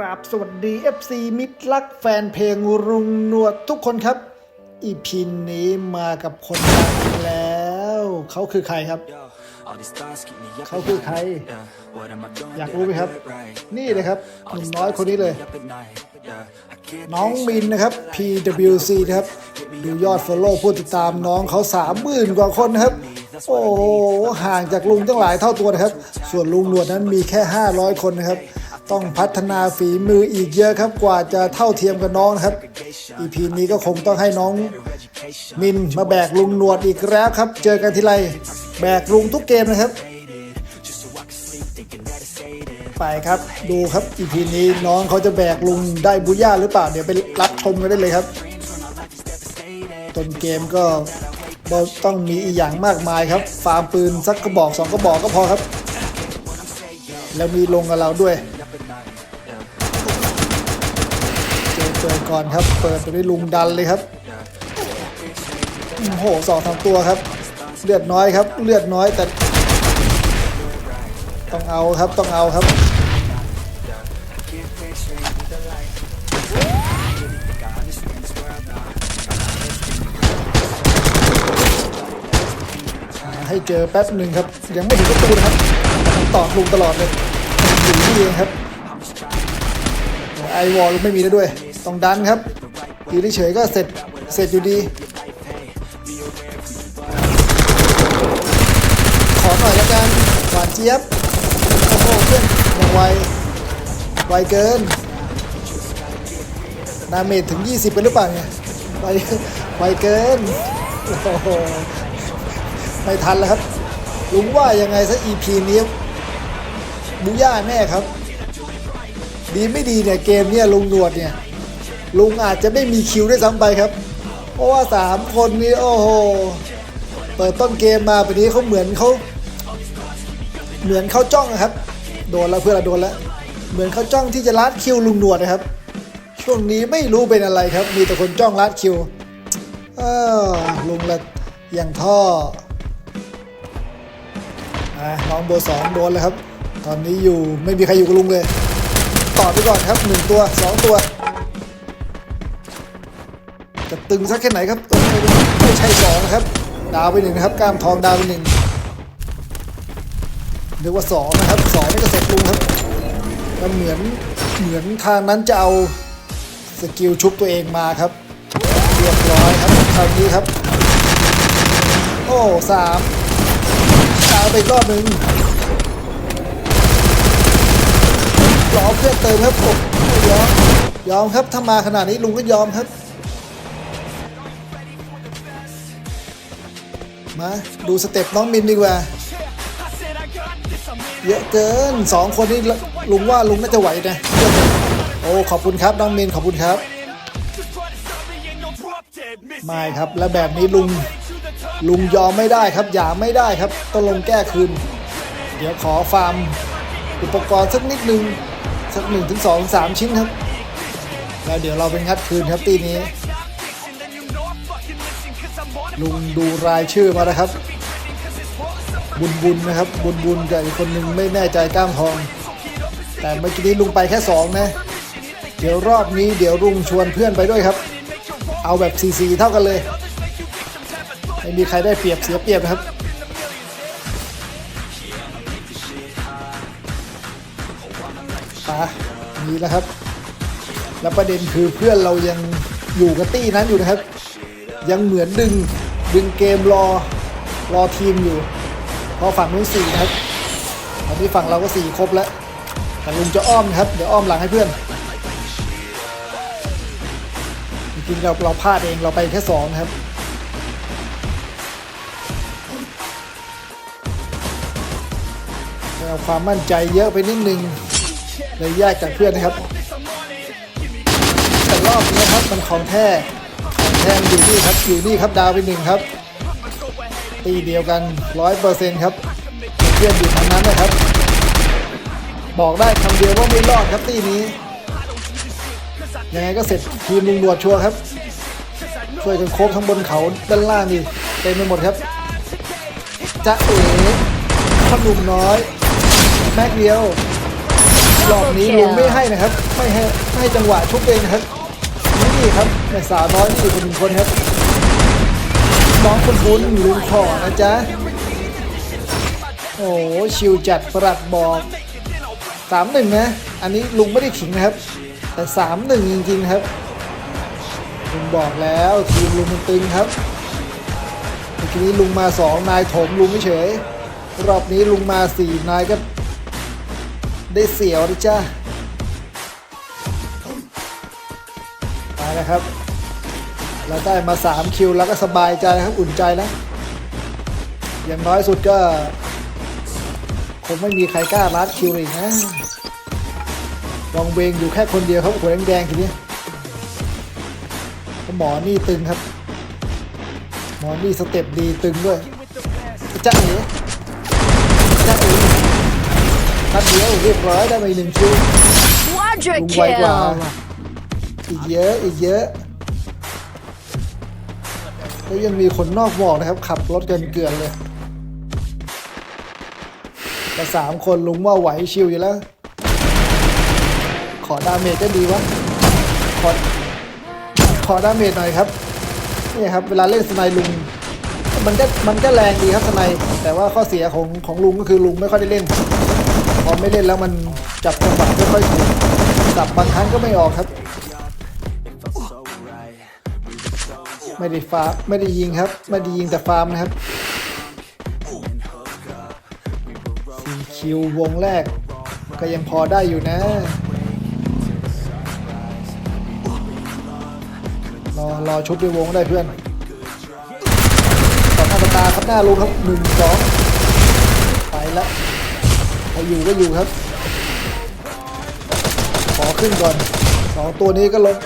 ราบสวัสดี FC มิตรรักแฟนเพลงรุงหนวดทุกคนครับ อีพินนี้มากับคนดังแล้ว เขาคือใครครับ เขาคือใคร อยากรู้ไหมครับ นี่เลยครับหนุ่มน้อยคนนี้เลย น้องมินนะครับ PWC นะครับ ดูยอด Follow ผู้ติดตามน้องเขา30,000กว่าคนนะครับโอ้โหห่างจากลุงตั้งหลายเท่าตัวนะครับ ส่วนลุงหนวดนั้นมีแค่ 500 คนนะครับ ต้องพัฒนาฝีมืออีกเยอะครับกว่าจะเท่าเทียมกับน้องนะครับ EP นี้ก็คงต้องให้น้องมินมาแบกลุงหนวดอีกแล้วครับ เจอกันทีไรแบกลุงทุกเกมนะครับ ไปครับดูครับอีพีนี้น้องเขาจะแบกลุงได้บุย่าหรือเปล่าเดี๋ยวไปรับชมกันได้เลยครับต้นเกมก็ต้องมีอีกอย่างมากมายครับ ฟาร์มปืนสักกระบอกสองกระบอกก็พอครับ แล้วมีลงกับเราด้วย เจอเจอ ก่อนครับ เปิดไปด้วยลุงดันเลยครับโอ้โหสองสามตัวครับ เลือดน้อยครับ เลือดน้อยแต่ ต้องเอาครับต้องเอาครับให้เจอแป๊บหนึ่งครับ ยังไม่ถึงประตูนะครับต่อลุงตลอดเลยอยู่นี่เองครับไอวอลไม่มีแล้วด้วย ต้องดันครับยืนเฉยก็เสร็จเสร็จอยู่ดี ขอหน่อยละกันหวานเจี๊ยบโอ้โหเพื่อนยังไวไวเกินดาเมจถึง 20เป็นหรือเปล่าเนี่ยไวไวเกินโอ้โหไม่ทันแล้วครับลุงว่ายังไงซะ EP นี้บุย่าแน่ครับ ดีไม่ดีเนี่ย เกมเนี่ยลุงหนวดเนี่ย ลุงอาจจะไม่มีคิวด้วยซ้ำไปครับ เพราะว่า 3 คนนี้โอ้โห เปิดต้นเกมมาแบบนี้เขาเหมือนเขาเหมือนเขาจ้องนะครับ โดนแล้วเพื่อนเราโดนแล้ว เหมือนเขาจ้องที่จะลัดคิวลุงหนวดนะครับ ช่วงนี้ไม่รู้เป็นอะไรครับ มีแต่คนจ้องลัดคิวเออลุงละอย่างท่ออะน้องโบสองโดนแล้วครับ ตอนนี้อยู่ไม่มีใครอยู่กับลุงเลย ต่อไปก่อนครับหนึ่งตัวสองตัว ตึงสักแค่ไหนครับไม่ใช่สองนะครับ ดาวไปหนึ่งนะครับกล้ามทองดาวไปหนึ่งนึกว่าสองนะครับสองนี่ก็เสร็จลุงครับแล้วเหมือนเหมือนทางนั้นจะเอาสกิลชุบตัวเองมาครับ เรียบร้อยครับคราวนี้ครับ โอ้สามดาวไปรอบหนึ่งรอเพื่อเติมครับผมยอมยอมครับถ้ามาขนาดนี้ลุงก็ยอมครับ มาดูสเต็ปน้องมินดีกว่า เยอะเกินสองคนนี้ลุงว่าลุงน่าจะไหวนะโอ้ขอบคุณครับน้องมินขอบคุณครับไม่ครับและแบบนี้ลุงลุงยอมไม่ได้ครับอย่าไม่ได้ครับต้องลงแก้คืน เดี๋ยวขอฟาร์มอุปกรณ์สักนิดนึงสักหนึ่งถึงสองสามชิ้นครับ แล้วเดี๋ยวเราเป็นงัดคืนครับตีนี้ ลุงดูรายชื่อมาแล้วครับ บุญบุญนะครับ บุญบุญกับอีกคนหนึ่งไม่แน่ใจกล้ามทอง แต่เมื่อกี้นี้ลุงไปแค่สองนะ เดี๋ยวรอบนี้เดี๋ยวลุงชวนเพื่อนไปด้วยครับ เอาแบบซีซีเท่ากันเลยไม่มีใครได้เปรียบเสียเปรียบนะครับปะมีแล้วครับ แล้วประเด็นคือเพื่อนเรายังอยู่กับตี้นั้นอยู่นะครับ ยังเหมือนดึงดึงเกมรอรอทีมอยู่พราะฝั่งนู้นสี่ครับตอนนี้ฝั่งเราก็สี่ครบแล้วแต่ลุงจะอ้อมครับ เดี๋ยวอ้อมหลังให้เพื่อนจริงๆเราเราพลาดเองเราไปแค่สองครับเอาความมั่นใจเยอะไปนิดนึงเลยแยกจากเพื่อนนะครับแต่รอบนี้ครับมันของแท้ ของแท้อยู่นี่ครับอยู่นี่ครับดาวไปหนึ่งครับ ตีเดียวกันร้อยเปอร์เซ็นต์ครับเพื่อนอยู่ทางนั้นนะครับ บอกได้คำเดียวว่าไม่รอดครับตีนี้ ยังไงก็เสร็จทีมลุงบวดชัวร์ครับ ช่วยกันโคบทั้งบนเขาด้านล่างนี่เต็มไปหมดครับจะเอ๋ขนุ่มน้อย แม็กเดียวรอบนี้ลุงไม่ให้นะครับ ไม่ให้ไม่ให้จังหวะชุบเองนะครับนี่ครับ แม่สาวน้อยนี่คนหนึ่งคนครับน้องคุณคุณลุงขอนะจ๊ะ โอ้โหชิวจัดประหลัดบอกสามหนึ่งนะ อันนี้ลุงไม่ได้ขิงนะครับ แต่สามหนึ่งจริงๆครับลุงบอกแล้วทีมลุงมันตึงครับเมื่อกี้นี้ลุงมาสองนายโถมลุงไม่เฉย รอบนี้ลุงมาสี่นายก็ได้เสียวนะจ้าไปแล้วครับ เราได้มา 3 คิวแล้วก็สบายใจครับอุ่นใจแล้ว อย่างน้อยสุดก็ คงไม่มีใครกล้ารัดคิวเลยนะวองเวงอยู่แค่คนเดียวครับหัวแดงๆทีนี้หมอนี่ตึงครับ หมอนี่สเต็ปดีตึงด้วยจ้าเอ๋จ้าเอ๋ทัดเดียวเรียบร้อยได้ไปหนึ่งคิว Quadra ลุงไวกว่า kill. อีกเยอะอีกเยอะ แล้วยังมีคนนอกบอกนะครับ ขับรถกันเกลือนเลยแต่สามคนลุงว่าไหวชิวอยู่แล้ว ขอดาเมจก็ดีวะขอขอดาเมจหน่อยครับนี่ครับ เวลาเล่นสไนด์ลุง มันก็มันก็แรงดีครับสไนด์แต่ว่าข้อเสียของของลุงก็คือลุงไม่ค่อยได้เล่น พอไม่เล่นแล้วมันจับจังหวะไม่ค่อยถูกสับบางครั้งก็ไม่ออกครับ ไม่ได้ฟาร์มไม่ได้ยิงครับ ไม่ได้ยิงแต่ฟาร์มนะครับสีคิววงแรก ก็ยังพอได้อยู่นะ รอรอชุบในวงได้เพื่อนต่อหน้าต่อตาครับหน้าลงครับหนึ่งสองไปแล้วใครอยู่ก็อยู่ครับ ขอขึ้นก่อนสองตัวนี้ก็ลง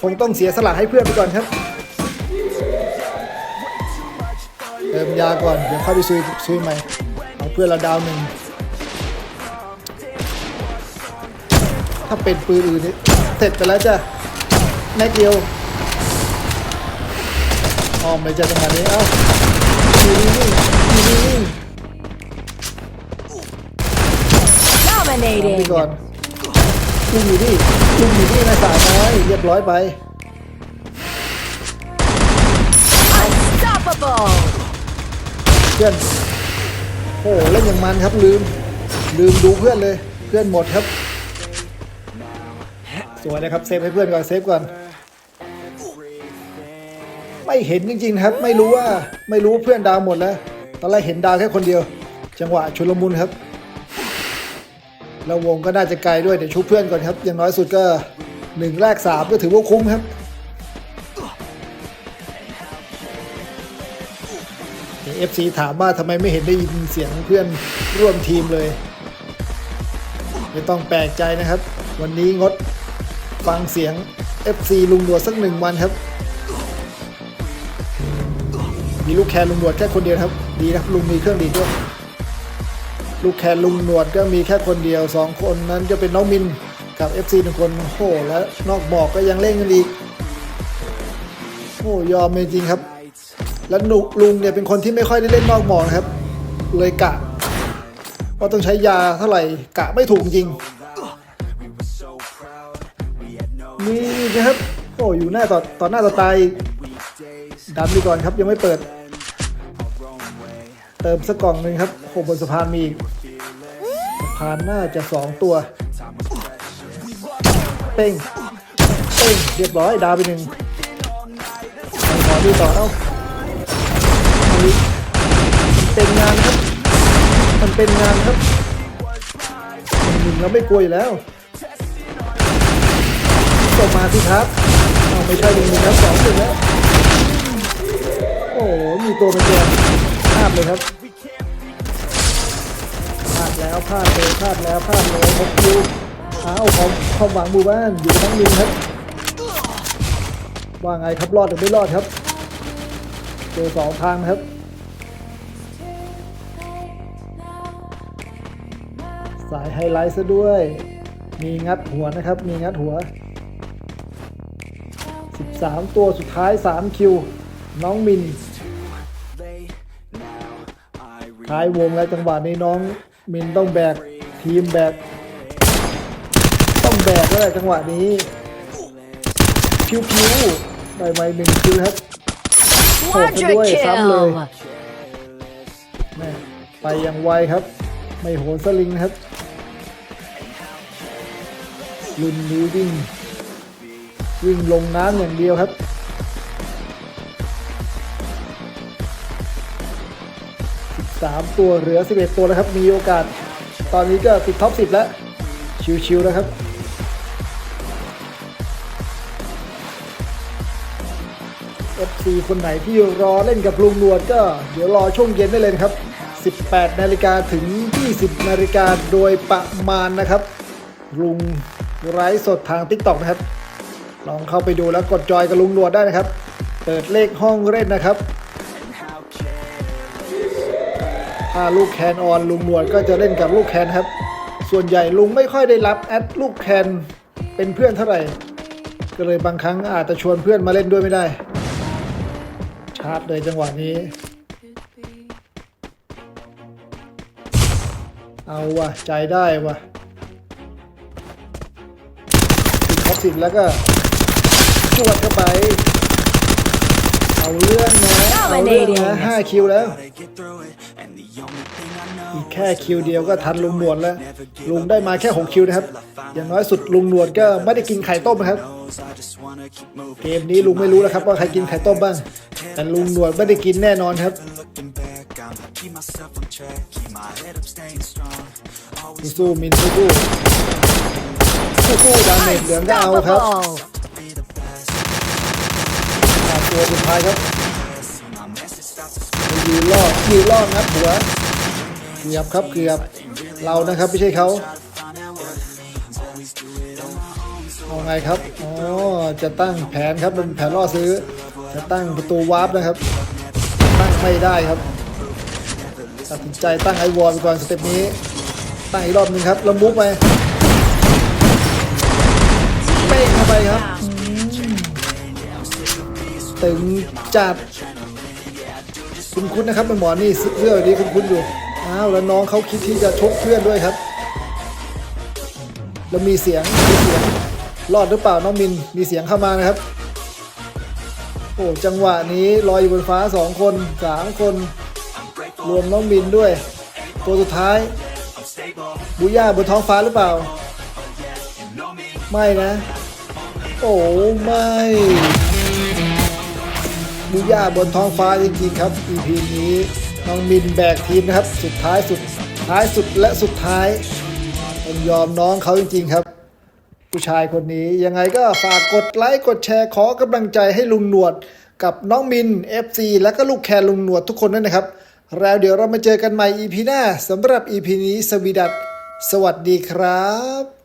คงต้องเสียสละให้เพื่อนไปก่อนครับเติมยาก่อนเดี๋ยวค่อยไปซุยซุยใหม่เอาเพื่อนเราดาวหนึ่งถ้าเป็นปืนอื่นนี่เสร็จไปแล้วจ้ะแม็กเดียวอ้อมเลยจ้ะจังหวะนี้เอ้าอยู่นิ่งๆอยู่นิ่งๆทำไป Dominating. ก่อน ลุงอยู่นี่ลุงอยู่นี่นะสายน้อยเรียบร้อยไป Unstoppable. เพื่อนโอ้โหเล่นอย่างมันครับลืม ลืมดูเพื่อนเลย เพื่อนหมดครับ สวยนะครับเซฟให้เพื่อนก่อนเซฟก่อนไม่เห็นจริงๆนะครับ ไม่รู้ว่าไม่รู้เพื่อนดาวหมดแล้วตอนแรกเห็นดาวแค่คนเดียว จังหวะชุลมุนครับ แล้ววงก็น่าจะไกลด้วยเดี๋ยวชุบเพื่อนก่อนครับ อย่างน้อยสุดก็หนึ่งแรกสามก็ถือว่าคุ้มครับเอฟซีถามว่าทำไมไม่เห็นได้ยินเสียงเพื่อนร่วมทีมเลย ไม่ต้องแปลกใจนะครับ วันนี้งดฟังเสียง FC ลุงหนวดสักหนึ่งวันครับ มีลูกแคนลุงหนวดแค่คนเดียวครับ ดีนะครับลุงมีเครื่องดีด้วย ลูกแคนลุงหนวดก็มีแค่คนเดียวสองคนนั้นก็เป็นน้องมินกับ FC หนึ่งคนโอ้โหและนอกบอกก็ยังเล่นกันอีกโอ้ยอมจริงครับ แล้วหนุลุงเนี่ยเป็นคนที่ไม่ค่อยได้เล่นนอกหมอกนะครับ เลยกะว่าต้องใช้ยาเท่าไหร่กะไม่ถูกจริงนี่นะครับโอ้อยู่หน้าต่อต่อหน้าต่อตายดันไปก่อนครับยังไม่เปิด เติมสักกล่องหนึ่งครับโอ้บนสะพานมีอีกสะพานน่าจะสองตัว เป้ง เป้ง เรียบร้อยดาวไปหนึ่งขอดูต่อเอ้าเป็นงานครับ มันเป็นงานครับหนึ่งเราไม่กลัวอยู่แล้วส่งมาสิครับเอาไม่ใช่หนึ่งหนึ่งครับสองหนึ่งแล้ว โอ้โหมีตัวเป็นแกนาดเลยครับพลาดแล้วพลาดเลยพลาดแล้วพลาดเลยหกคิวอ้าวความความหวังหมู่บ้านอยู่ทั้งมินครับ ว่าไงครับรอดหรือไม่รอดครับเจอสองทางครับสายไฮไลท์ซะด้วย มีงัดหัวนะครับ มีงัดหัว 13 ตัวสุดท้าย 3 คิว น้องมิน ท้ายวงแล้วจังหวะนี้น้องมินต้องแบกทีมแบกบกแล้วแหละจังหวะนี้พิวพิวได้ไหมหนึ่งคิวครับโหดซะ Quadra ด้วยซ้ำเลย kill. แม่ไปอย่างไวครับ ไม่โหนสลิงนะครับรุ่นนี้วิ่งวิ่งลงน้ำอย่างเดียวครับ 3 ตัวเหลือ 11 ตัวแล้วครับ มีโอกาส ตอนนี้ก็ติดท็อป 10 แล้ว ชิวๆแล้วครับ FC คนไหนที่รอเล่นกับลุงนวดก็เดี๋ยวรอช่วงเย็นได้เลยนะครับ 18 นาฬิกาถึง 20 นาฬิกาโดยประมาณนะครับ ลุงไร้สดทาง TikTok นะครับ ลองเข้าไปดูแล้วกดจอยกับลุงนวดได้นะครับ เปิดเลขห้องเล่นนะครับ ถ้าลูกแคนออนลุงนวดก็จะเล่นกับลูกแคนครับ ส่วนใหญ่ลุงไม่ค่อยได้รับแอดลูกแคนเป็นเพื่อนเท่าไหร่ ก็เลยบางครั้งอาจจะชวนเพื่อนมาเล่นด้วยไม่ได้ ชาร์จเลยจังหวะนี้ เอาว่ะใจได้ว่ะติดท็อปสิบแล้วก็จวดเข้าไปเอาเรื่องนะเอาเรื่องนะห้าคิวแล้ว อีกแค่คิวเดียวก็ทันลุงหนวดแล้ว ลุงได้มาแค่6คิวนะครับ อย่างน้อยสุดลุงหนวดก็ไม่ได้กินไข่ต้มนะครับ เกมนี้ลุงไม่รู้แล้วครับว่าใครกินไข่ต้มบ้าง แต่ลุงหนวดไม่ได้กินแน่นอนครับสู้มินสู้ๆสู้ๆดาเมจเหลืองก็เอาครับตัวสุดท้ายครับยืนล่อยืนล่องัดหัว เกือบครับเกือบเรานะครับไม่ใช่เขาเอาไงครับอ๋อจะตั้งแผนครับเป็นแผนล่อซื้อ จะตั้งประตูวาร์ปนะครับ ตั้งไม่ได้ครับตัดสินใจตั้งไอวอลไปก่อนสเต็ปนี้ตั้งอีกรอบหนึ่งครับแล้วมุกไปเป้งเข้าไปครับตึงจัดคุณคุณนะครับเป็นหมอนี่เสื้อแบบนี้คุณคุณอยู่ อ้าวแล้วน้องเขาคิดที่จะชกเพื่อนด้วยครับ แล้วมีเสียงมีเสียงรอดหรือเปล่าน้องมินมีเสียงเข้ามานะครับ โอ้จังหวะนี้ลอยอยู่บนฟ้าสองคนสามคน รวมน้องมินด้วย ตัวสุดท้ายบุย่าบนท้องฟ้าหรือเปล่า ไม่นะ โอ้ไม่บุย่าบนท้องฟ้าจริงๆครับ EP นี้ น้องมินแบกทีมนะครับ สุดท้ายสุดท้ายสุดและสุดท้ายต้องยอมน้องเขาจริง ๆครับ ผู้ชายคนนี้ยังไงก็ฝากกดไลค์กดแชร์ขอกำลังใจให้ลุงหนวด กับน้องมิน FC และก็ลูกแคร์ลุงหนวดทุกคนด้วยนะครับ แล้วเดี๋ยวเรามาเจอกันใหม่ EP หน้าสำหรับ EP นี้สวีดัตสวัสดีครับ